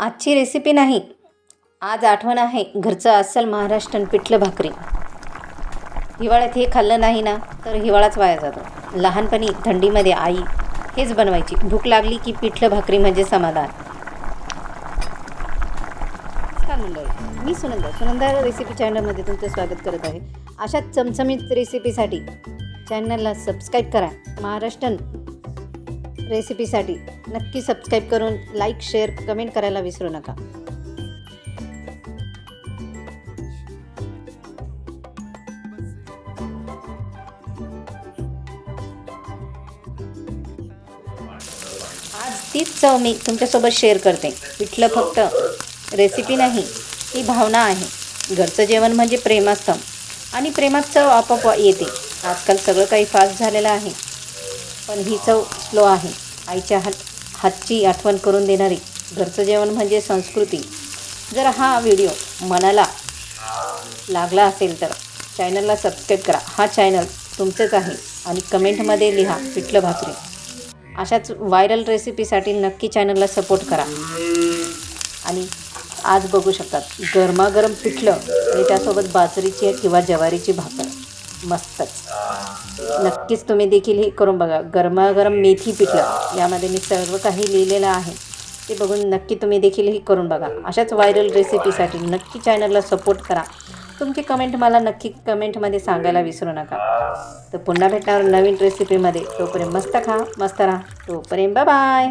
आजची रेसिपी नाही. आज आठवण आहे घरचं अस्सल महाराष्ट्रन पिठलं भाकरी. हिवाळ्यात हे खाल्लं नाही ना तर हिवाळाच वाया जातो. लहानपणी थंडीमध्ये आई हेच बनवायची. भूक लागली की पिठलं भाकरी म्हणजे समाधान. नमस्कार मंडळी. मी सुनंदा. सुनंदा रेसिपी चॅनलमध्ये तुमचं स्वागत करत आहे. अशा चमचमीत रेसिपीसाठी चॅनलला सबस्क्राईब करा. महाराष्ट्रन रेसिपीसाठी नक्की सबस्क्राईब करून लाईक शेअर कमेंट करायला विसरू नका. आज तीच चव मी तुमच्यासोबत शेअर करते. पिठलं फक्त रेसिपी नाही ती भावना आहे. घरचं जेवण म्हणजे प्रेमास्तम आणि प्रेमात चव आपोआप येते. आजकाल सगळं काही फास्ट झालेलं आहे. पण ही चव स्लो आहे. आईच्या हात हातची आठवण करून देणारी. घरचं जेवण म्हणजे संस्कृती. जर हा व्हिडिओ मनाला लागला असेल तर चॅनलला सबस्क्राईब करा. हा चॅनल तुमचंच आहे आणि कमेंटमध्ये लिहा पिठलं भाकरी. अशाच व्हायरल रेसिपीसाठी नक्की चॅनलला सपोर्ट करा. आणि आज बघू शकतात गरमागरम पिठलं आणि त्यासोबत बाजरीची किंवा ज्वारीची भाकर. मस्तच. नक्कीच तुम्ही देखील हे करून बघा. गरमागरम मेथी पिठलं यामध्ये मी सर्व काही लिहिलेलं आहे. ते बघून नक्की तुम्ही देखील हे करून बघा. अशाच व्हायरल रेसिपीसाठी नक्की चॅनलला सपोर्ट करा. तुमची कमेंट मला नक्की कमेंटमध्ये सांगायला विसरू नका. तर पुन्हा भेटणार नवीन रेसिपीमध्ये तोपर्यंत मस्त खा मस्त राहा. तोपर्यंत बाय